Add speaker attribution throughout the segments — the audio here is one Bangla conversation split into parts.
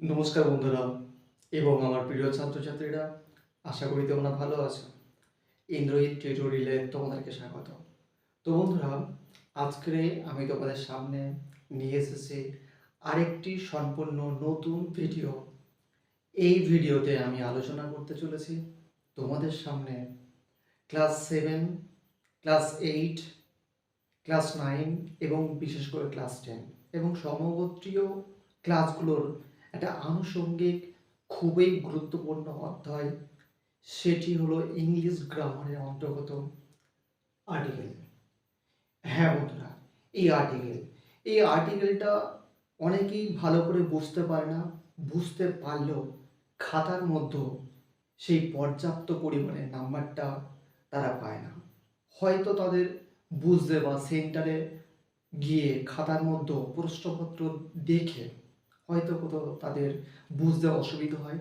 Speaker 1: নমস্কার বন্ধুরা, এবং আমার প্রিয় ছাত্রছাত্রীরা, আশা করি তোমরা ভালো আছো। ইন্দ্রজিৎ টিউটোরিয়ালে তোমাদেরকে স্বাগত। তো বন্ধুরা, আজকে আমি তোমাদের সামনে নিয়ে এসেছি আরেকটি সম্পূর্ণ নতুন ভিডিও এই ভিডিওতে আমি আলোচনা করতে চলেছি তোমাদের সামনে। Class seven, class eight, class nine, এবং বিশেষ করে ক্লাস টেন, এবং সমগোত্রীয় ক্লাসগুলোর একটা আনুষঙ্গিক, খুবই গুরুত্বপূর্ণ অধ্যায়। সেটি হলো ইংলিশ গ্রামারের অন্তর্গত আর্টিকেল। হ্যাঁ বন্ধুরা, এই আর্টিকেল। এই আর্টিকেলটা অনেকেই ভালো করে বুঝতে পারে না, বুঝতে পারলেও খাতার মধ্যে সেই পর্যাপ্ত পরিমাণে নাম্বারটা তারা পায় না। হয়তো তাদের বুঝতে বা সেন্টারে গিয়ে খাতার মধ্যে প্রশ্নপত্র দেখে হয়তো কোথাও তাদের বুঝতে অসুবিধা হয়।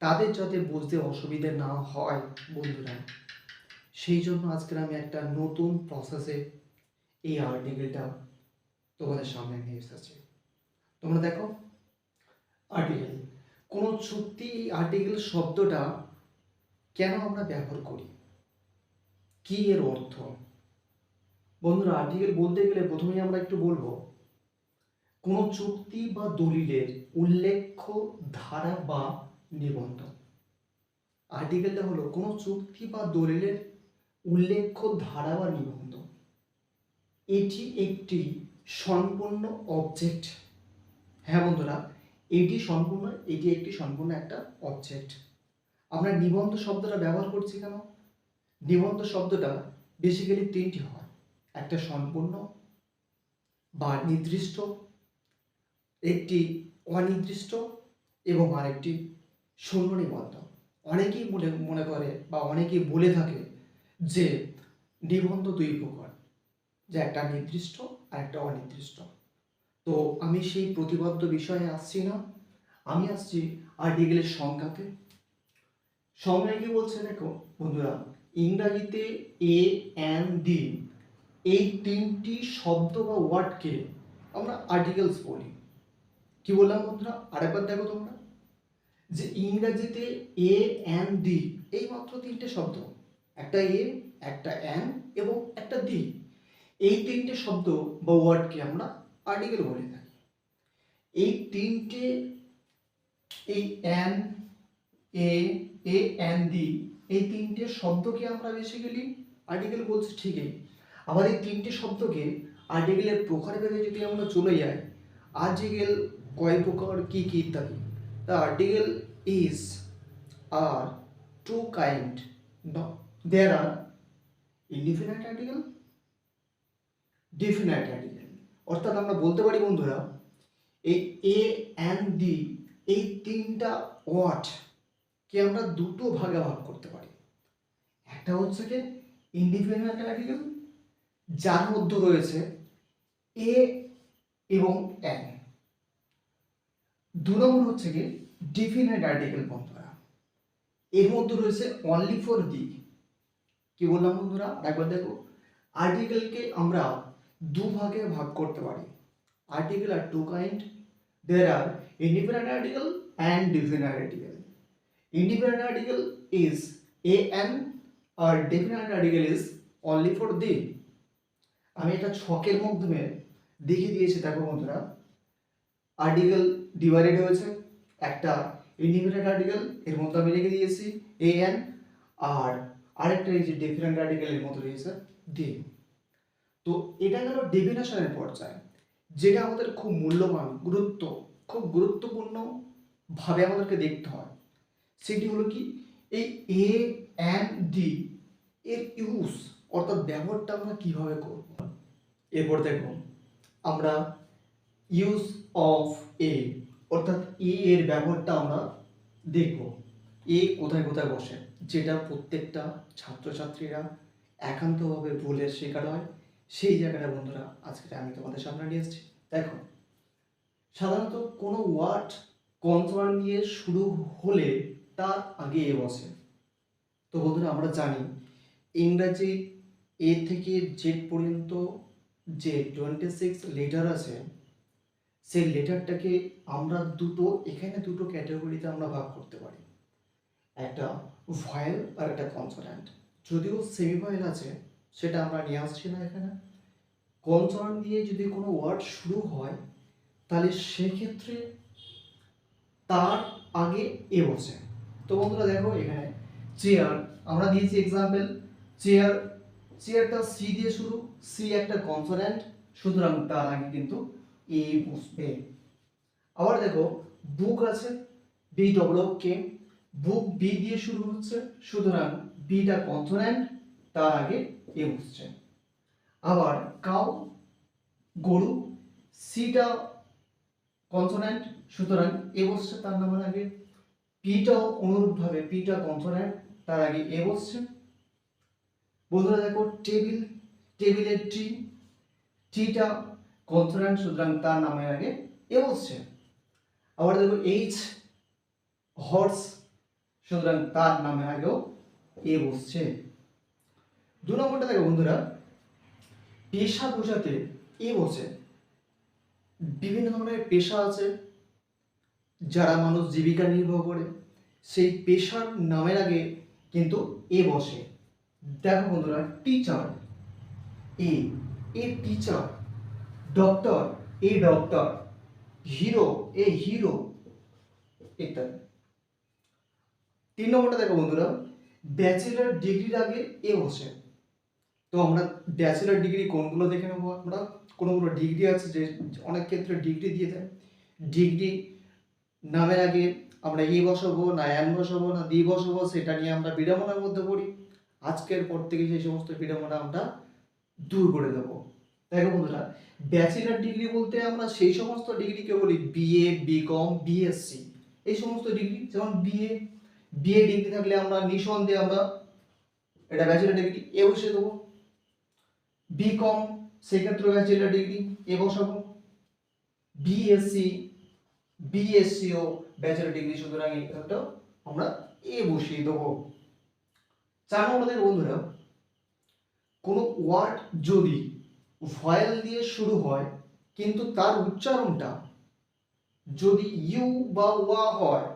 Speaker 1: তাদের যাতে বুঝতে অসুবিধে না হয়, বন্ধুরা সেই জন্য আজকের আমি একটা নতুন প্রসেসে এই আর্টিকেলটা তোমাদের সামনে নিয়ে এসেছি। তোমরা দেখো আর্টিকেল কোনো চুক্তি আর্টিকেল শব্দটা কেন আমরা ব্যবহার করি? কি এর অর্থ? বন্ধুরা আর্টিকেল বলতে গেলে প্রথমেই আমরা একটু বলব কোনো চুক্তি বা দলিলের উল্লেখ্য ধারা বা নিবন্ধন আর্টিকেলটা হলো কোনো চুক্তি বা দলিলের উল্লেখ্য ধারা বা নিবন্ধন এটি একটি সম্পূর্ণ অবজেক্ট হ্যাঁ বন্ধুরা, এটি সম্পূর্ণ, এটি একটি সম্পূর্ণ একটা অবজেক্ট আমরা নিবন্ধ শব্দটা ব্যবহার করছি কেন? নিবন্ধ শব্দটা বেসিক্যালি তিনটি হয়। একটা সম্পূর্ণ বা নির্দিষ্ট একটি অনির্দিষ্ট এবং আরেকটি শূন্য নিবন্ধ অনেকেই মনে মনে করে বা অনেকেই বলে থাকে যে নিবন্ধ দুই প্রকার, যে একটা নির্দিষ্ট আর একটা অনির্দিষ্ট। তো আমি সেই প্রতিবদ্ধ বিষয়ে আসছি না। আমি আসছি আর্টিকেলের সংজ্ঞাতে। সংজ্ঞায় কি বলছে দেখো বন্ধুরা, ইংরাজিতে এ এন ডি এই তিনটি শব্দ বা ওয়ার্ডকে আমরা আর্টিকেলস বলি। কি বললাম বন্ধুরা? আরেকবার দেখো তোমরা। যে ইংরাজিতে এ এন ডি এই মাত্র তিনটে শব্দ। একটা এ একটা এন এবং একটা ডি এই তিনটে শব্দ বা ওয়ার্ডকে আমরা আর্টিকেল বলে থাকি। এই তিনটে, এই an a a an the এই তিনটে শব্দকে আমরা বেসিক্যালি আর্টিকেল বলছি ঠিকই। আবার এই তিনটে শব্দকে আর্টিকেলের প্রকারভেদে যদি আমরা চলে যাই আর্টিকেল কয় প্রকার, কি কি ইত্যাদি। The article is are two kind there are indefinite article definite article অর্থাৎ আমরা বলতে পারি, বন্ধুরা, এই এ এন ডি এই তিনটা ওয়ার্ড কে আমরা দুটো ভাগে ভাগ করতে পারি। একটা হচ্ছে কি ইনডিফিনাইট আর্টিকেল যার মধ্যে রয়েছে এ এবং এন দু নম্বর হচ্ছে কি ডিফিনাইট আর্টিকেল বন্ধুরা এর মধ্যে রয়েছে অনলি ফর দি কি বললাম বন্ধুরা? একবার দেখো। আর্টিকেলকে আমরা দু ভাগে করতে পারি। Article are two kind there are independent article and definite article independent article is an আর definite article is only for the আমি এটা ছকের মাধ্যমে দেখিয়ে দিয়েছি, দেখো বন্ধুরা। আর্টিকেল ডিভাইডেড হয়েছে, একটা ইন্ডিপেন্ডেন্ট আর্টিকেল এর মধ্যে আমি রেখে দিয়েছি এ এন আর আরেকটা এই যে ডিফারেন্ট আর্টিকেল এর মধ্যে রয়েছে দি তো এটা গেল ডেফিনেশনের পর্যায়ে, যেটা আমাদের খুব মূল্যবান, গুরুত্ব, খুব গুরুত্বপূর্ণ ভাবে আমাদেরকে দেখতে হয়। সেটি হলো কি? এই এ এন ডি এর ইউজ অর্থাৎ ব্যবহারটা আমরা কীভাবে করব? এরপর দেখুন, আমরা ইউজ অফ এ অর্থাৎ এ এর ব্যবহারটা আমরা দেখব। এ কোথায় কোথায় বসে? যেটা প্রত্যেকটা ছাত্রছাত্রীরা একান্তভাবে ভুলের শিকার হয়। সেই জায়গাটা বন্ধুরা, আজকে আমি তোমাদের সামনে নিয়ে এসেছি। দেখো, সাধারণত কোনো ওয়ার্ড কনসোনান্ট দিয়ে শুরু হলে তার আগে এ বসে। তো বন্ধুরা, আমরা জানি ইংরাজি এ থেকে জেড পর্যন্ত যে টোয়েন্টি সিক্স লেটার আছে সেই লেটারটাকে আমরা দুটো, এখানে দুটো ক্যাটাগরিতে আমরা ভাগ করতে পারি। একটা ভয়েল আর একটা কনসোনেন্ট যদিও সেমি ভয়েল আছে, সেটা আমরা নিয়ে আসছি না এখানে। কনসোনেন্ট দিয়ে যদি কোনো ওয়ার্ড শুরু হয়, তাহলে সেক্ষেত্রে তার আগে এ বসে। তো বন্ধুরা দেখো এখানে, চেয়ার, আমরা দিয়েছি এক্সাম্পল চেয়ার, চেয়ারটা সি দিয়ে শুরু, সি একটা কনসোনেন্ট সুতরাং তার আগে কিন্তু এ বসবে আবার দেখো বুক আছে B W K book B দিয়ে শুরু হচ্ছে, সুতরাং বিটা কনসোনেন্ট তার আগে এ বসছে আবার কাউ গরু সিটা কনসোনেন্ট সুতরাং এ বসছে তার নামের আগে। পিটাও অনুরূপভাবে পিটা কনসোনেন্ট তার আগে এ বসছে বন্ধুরা দেখো টেবিল টেবিলের টি টিটা কনসোনেন্ট সুতরাং তার নামের আগে এ বসছে আবার দেখো এইচ হর্স সুতরাং তার নামের আগেও এ বসছে দু নম্বরটা দেখো বন্ধুরা, পেশা বোঝাতে এ বসে বিভিন্ন ধরনের পেশা আছে, যারা মানুষ জীবিকা নির্বাহ করে, সেই পেশার নামের আগে কিন্তু এ বসে দেখো বন্ধুরা teacher a a teacher doctor a doctor hero a hero ইত্যাদি। তিন নম্বরটা দেখো বন্ধুরা ব্যাচেলার ডিগ্রির আগে এ বসে। তো আমরা ব্যাচেলার ডিগ্রি কোনগুলো দেখে নেব আমরা? কোনোগুলো ডিগ্রি আছে যে অনেক ক্ষেত্রে ডিগ্রি দিয়ে দেয়? ডিগ্রি নামের আগে আমরা ই বসাবো, না অ্যান বসাবো, না দি বসাবো, সেটা নিয়ে আমরা বিড়ম্বনার মধ্যে পড়ি। আজকের পর থেকে সেই সমস্ত বিড়ম্বনা আমরা দূর করে দেবো। দেখো বন্ধুরা ব্যাচেলার ডিগ্রি বলতে আমরা সেই সমস্ত ডিগ্রিকে বলি বিএ বিকম বিএসসি এই সমস্ত ডিগ্রি যেমন বিএ বিএ ডিগ্রি থাকলে আমরা নিঃসন্দেহে আমরা এটা ব্যাচেলার ডিগ্রি এ বসিয়ে দেবো। বিকম সেক্ষেত্রে ব্যাচেলার ডিগ্রি এ বসাবো। বিএসসি বিএসসিও ব্যাচেলার ডিগ্রি সুতরাং এটা আমরা এ বসিয়ে দেবো। চার নম্বর বন্ধুরা, কোনো ওয়ার্ড যদি ভয়েল দিয়ে শুরু হয়, কিন্তু তার উচ্চারণটা যদি ইউ বা ওয়া হয়,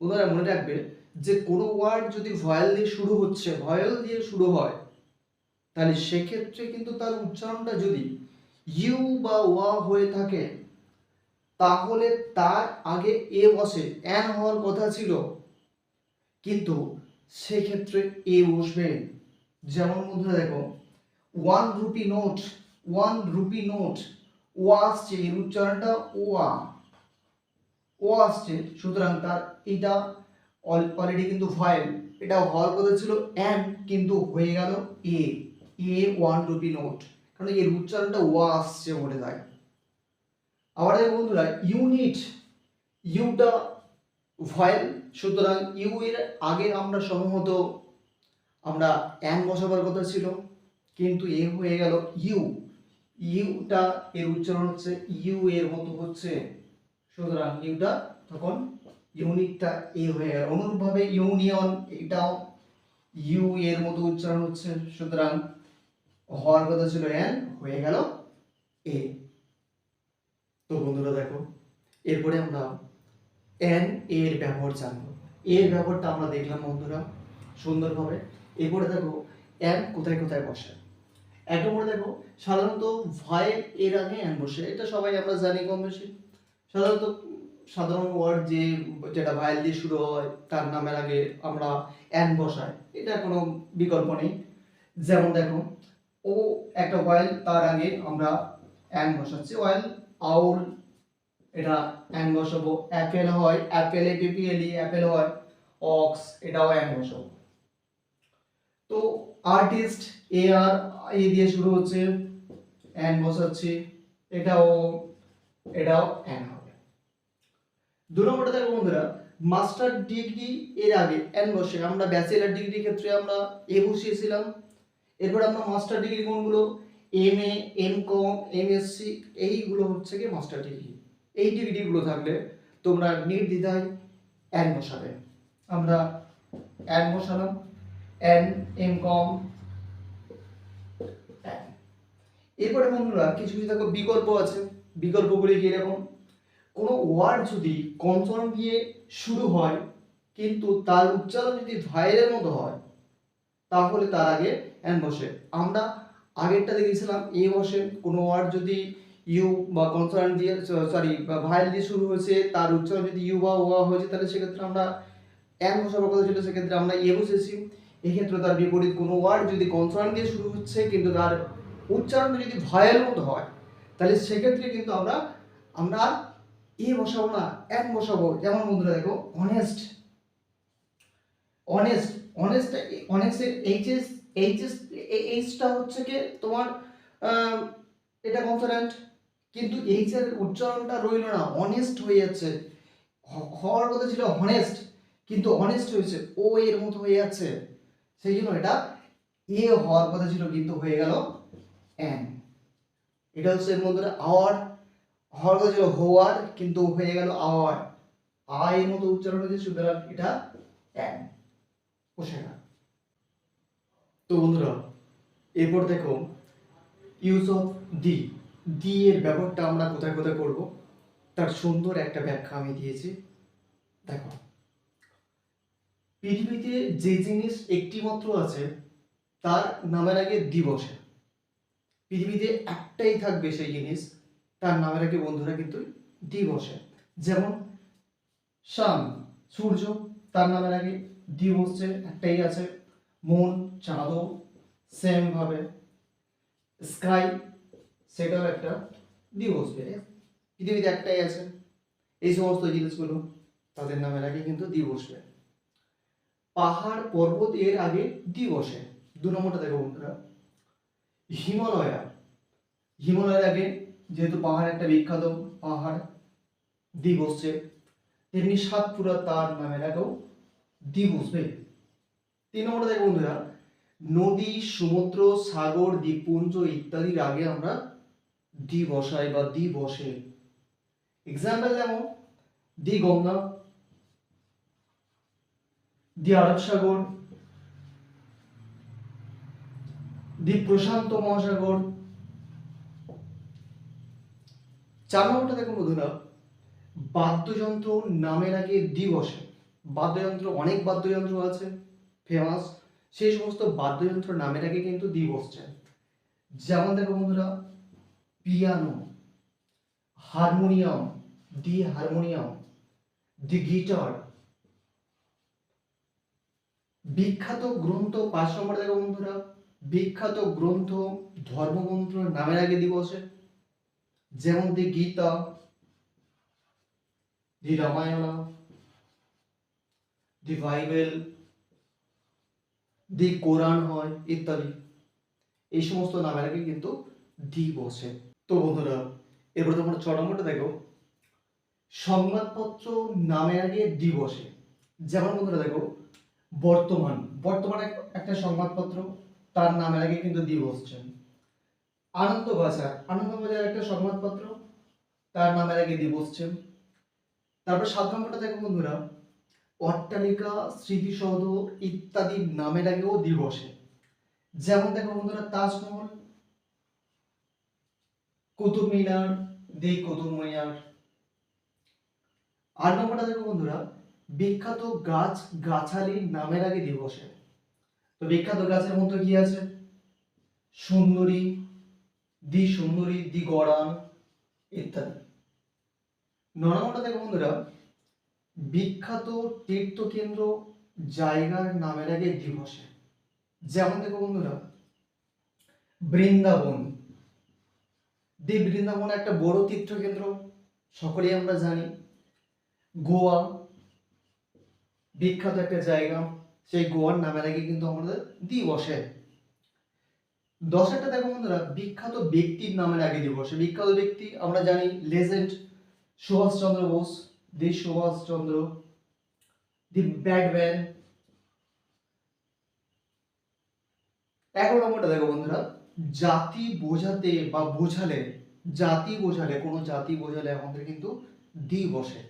Speaker 1: ওনারা মনে রাখবে যে কোনো ওয়ার্ড যদি ভয়েল দিয়ে শুরু হচ্ছে, ভয়েল দিয়ে শুরু হয়, তাহলে সেক্ষেত্রে কিন্তু তার উচ্চারণটা যদি ইউ বা ওয়া হয়ে থাকে, তাহলে তার আগে এ বসে অ্যান হওয়ার কথা ছিল, কিন্তু সেক্ষেত্রে এ বসবে। যেমন মধ্যে দেখো one rupee note one rupee note ও আসছে এর উচ্চারণটা ওয়া ও আসছে, সুতরাং তার এটা অলরেডি কিন্তু ভয়েল। এটা হওয়ার কথা ছিল? অ্যান কিন্তু হয়ে গেল a a one rupee note কারণ এর উচ্চারণটা ওয়া আসছে বলে যায় আবার দেখো বন্ধুরা ইউনিট ইউটা ভয়েল, সুতরাং ইউ এর আগে আমরা সম্ভবত আমরা অ্যান বসাবার কথা ছিল। কিন্তু এ হয়ে গেল ইউ। ইউটা এর উচ্চারণ হচ্ছে, ইউ এর মতো হচ্ছে। সুতরাং ইউটা তখন ইউনিটটা এ হয়ে গেল। অনুরূপভাবে ইউনিয়ন এটাও ইউ এর মতো উচ্চারণ হচ্ছে। সুতরাং হওয়ার কথা ছিল এন, হয়ে গেল এ। তো বন্ধুরা দেখো, এরপরে আমরা এন এর ব্যবহার জানব। এর ব্যবহারটা আমরা দেখলাম বন্ধুরা সুন্দরভাবে। এরপরে দেখো এন কোথায় কোথায় বসে? এক নম্বরে দেখো, সাধারণত ভয়েল এর আগে এন বসে, এটা সবাই আমরা জানি কম বেশি। সাধারণত সাধারণ ওয়ার্ড যে, যেটা ভায়েল দিয়ে শুরু হয়, তার নামের আগে আমরা অ্যান বসাই এটা কোনো বিকল্প নেই। যেমন দেখো, ও একটা ওয়াইল তার আগে আমরা অ্যান বসাচ্ছি। ওয়াইল আউল এটা অ্যান বসাবো। অ্যাপেল হয় অ্যাপেল এ পিপিএলই অ্যাপেল হয় অক্স এটাও অ্যান বসাবো। তো আর্টিস্ট এ আর এ দিয়ে শুরু হচ্ছে অ্যান বসাচ্ছি। এটাও এটাও অ্যান হবে। দু নম্বরটা দেখো বন্ধুরা মাস্টার ডিগ্রি এর আগে এন বসে। আমরা ব্যাচেলার ডিগ্রি ক্ষেত্রে আমরা এ বসিয়েছিলাম। এরপর আমরা মাস্টার ডিগ্রি কোনগুলো? M A M Com M Sc এইগুলো হচ্ছে কি মাস্টার ডিগ্রি এই ডিগ্রিগুলো থাকলে তোমরা নির্দ্বিধায় এন বসাবে। আমরা এন বসালাম। এন এম কম এরপরে বন্ধুরা, কিছু কিছু দেখো বিকল্প আছে। বিকল্পগুলি কি এরকম? কোনো ওয়ার্ড যদি কনসোনেন্ট দিয়ে শুরু হয়, কিন্তু তার উচ্চারণ যদি ভাইয়ের মতো হয়, তাহলে তার আগে এন বসে। আমরা আগেরটা দেখেছিলাম এ বসে। কোনো ওয়ার্ড যদি ইউ বা কনসোনেন্ট দিয়ে সরি বা ভাইল দিয়ে শুরু হয়েছে, তার উচ্চারণ যদি ইউ বা ওয়া হয়েছে, তাহলে সেক্ষেত্রে আমরা এন বসাবার কথা ছিল, সেক্ষেত্রে আমরা এ বসেছি। এক্ষেত্রে তার বিপরীত কোনো ওয়ার্ড যদি কনসোনেন্ট দিয়ে শুরু হচ্ছে, কিন্তু তার উচ্চারণ যদি ভয়ের মতো হয়, তাহলে সেক্ষেত্রে কিন্তু আমরা আমরা এ বসাবো না, এক বসাবো। যেমন বন্ধুরা দেখো অনেস্ট অনেস্ট অনেস্ট অনেস্টের এইচএস এইচএস এইচটা হচ্ছে কি তোমার এটা কনসোনেন্ট কিন্তু এইচ এর উচ্চারণটা রইল না অনেস্ট হয়ে যাচ্ছে। হওয়ার কথা ছিল হনেস্ট কিন্তু অনেস্ট হয়েছে ও এর মতো হয়ে যাচ্ছে। সেই জন্য এটা এ হওয়ার কথা ছিল, কিন্তু হয়ে গেল এন এটা হচ্ছে মধ্যে আওয়ার হওয়ার কথা ছিল হোয়ার কিন্তু হয়ে গেল আওয়ার আ এর মতো উচ্চারণ হয়েছে, সুতরাং এটা বসে না তো বন্ধুরা, এরপর দেখো ইউজ অফ দি দি এর ব্যবহারটা আমরা কোথায় কোথায় করব? তার সুন্দর একটা ব্যাখ্যা আমি দিয়েছি। দেখো, পৃথিবীতে যে জিনিস একটি মাত্র আছে, তার নামের আগে দি বসে। পৃথিবীতে একটাই থাকবে সেই জিনিস, তার নামের আগে বন্ধুরা কিন্তু দি বসে যেমন শান সূর্য, তার নামের আগে দি বসছে একটাই আছে। মন, চাঁদও সেম ভাবে। স্কাই সেটাও একটা দি বসবে পৃথিবীতে একটাই আছে। এই সমস্ত জিনিসগুলো তাদের নামের আগে কিন্তু দি বসবে পাহাড়, পর্বত এর আগে দি বসে দু নম্বরটা দেখো বন্ধুরা। হিমালয়া। হিমালয়ের আগে যেহেতু পাহাড় একটা বিখ্যাত পাহাড় দি বসছে তেমনি সাতপুরা তার নামের আগেও দি বসবে তিন নম্বরটা দেখো বন্ধুরা, নদী, সমুদ্র, সাগর, দ্বীপপুঞ্জ ইত্যাদির আগে আমরা দি বসাই বা দি বসে। এক্সাম্পল যেমন দি গঙ্গা দি আরব সাগর দি প্রশান্ত মহাসাগর। চার নম্বরটা দেখুন বন্ধুরা, বাদ্যযন্ত্র নামের আগে দি বসে। বাদ্যযন্ত্র, অনেক বাদ্যযন্ত্র আছে ফেমাস সেই সমস্ত বাদ্যযন্ত্র নামের আগে কিন্তু দি বসছে। যেমন দেখো বন্ধুরা, piano, harmonium the harmonium the guitar. বিখ্যাত গ্রন্থ পাঁচ নম্বর দেখো বন্ধুরা বিখ্যাত গ্রন্থ ধর্মগ্রন্থ নামের আগে দি বসে যেমন the Gita, the Ramayana, the Bible, the Quran হয় ইত্যাদি। এই সমস্ত নামের আগে কিন্তু দি বসে তো বন্ধুরা, এবার তোমরা ছ নম্বরটা দেখো। সংবাদপত্র নামের আগে দি বসে যেমন বন্ধুরা দেখো, বর্তমান। বর্তমান এক- একটা সংবাদপত্র তার নামের আগে কিন্তু দি বসছে আনন্দবাজার আনন্দবাজার একটা সংবাদপত্র, তার নামের আগে দি বসছে তারপর সাত নম্বরটা দেখো বন্ধুরা, অট্টালিকা, স্মৃতিসৌধ ইত্যাদি নামের আগেও দি বসে যেমন দেখো বন্ধুরা, তাজমহল, কুতুব মিনার দি কুতুব মিনার। আট নম্বরটা দেখো বন্ধুরা, বিখ্যাত গাছ গাছালি নামের আগে দি বসে তো বিখ্যাত গাছের মধ্যে কি আছে? সুন্দরী দি সুন্দরী দি গড়ান ইত্যাদি। ন নম্বরটা দেখো বন্ধুরা, বিখ্যাত তীর্থকেন্দ্র জায়গার নামের আগে দি বসে যেমন দেখো বন্ধুরা, বৃন্দাবন। দি বৃন্দাবন একটা বড় তীর্থকেন্দ্র, সকলেই আমরা জানি। গোয়া, বিখ্যাত একটা জায়গা। সেই গোয়ার নামের আগে কিন্তু আমাদের দি বসে দশেরটা দেখো বন্ধুরা, বিখ্যাত ব্যক্তির নামের আগে দি বসে বিখ্যাত ব্যক্তি আমরা জানি legend Subhash Chandra Bose, the Subhash Chandra, the Batman. এগারো নম্বরটা দেখো বন্ধুরা, জাতি বোঝাতে বা বোঝালে, জাতি বোঝালে, কোনো জাতি বোঝালে আমাদের কিন্তু দি বসে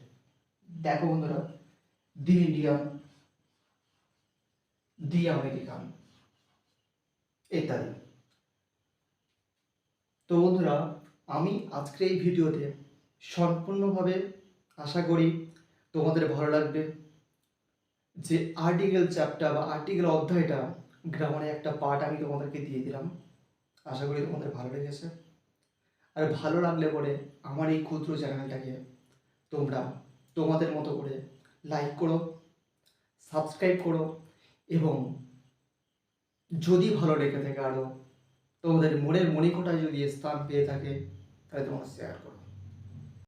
Speaker 1: দেখো বন্ধুরা দি ইন্ডিয়ান দি আমেরিকান ইত্যাদি। তো বন্ধুরা, আমি আজকের এই ভিডিওতে সম্পূর্ণভাবে আশা করি তোমাদের ভালো লাগবে যে আর্টিকেল চ্যাপ্টার বা আর্টিকেল অধ্যায়টা গ্রামারে একটা পার্ট আমি তোমাদেরকে দিয়ে দিলাম। আশা করি তোমাদের ভালো লেগেছে। আর ভালো লাগলে পরে আমার এই ক্ষুদ্র চ্যানেলটাকে তোমরা তোমাদের মতো করে লাইক করো সাবস্ক্রাইব করো এবং যদি ভালো লেগে থাকে আরও তোমাদের মনের মনিকোটায় যদি স্থান পেয়ে থাকে, তাহলে তোমার শেয়ার করো।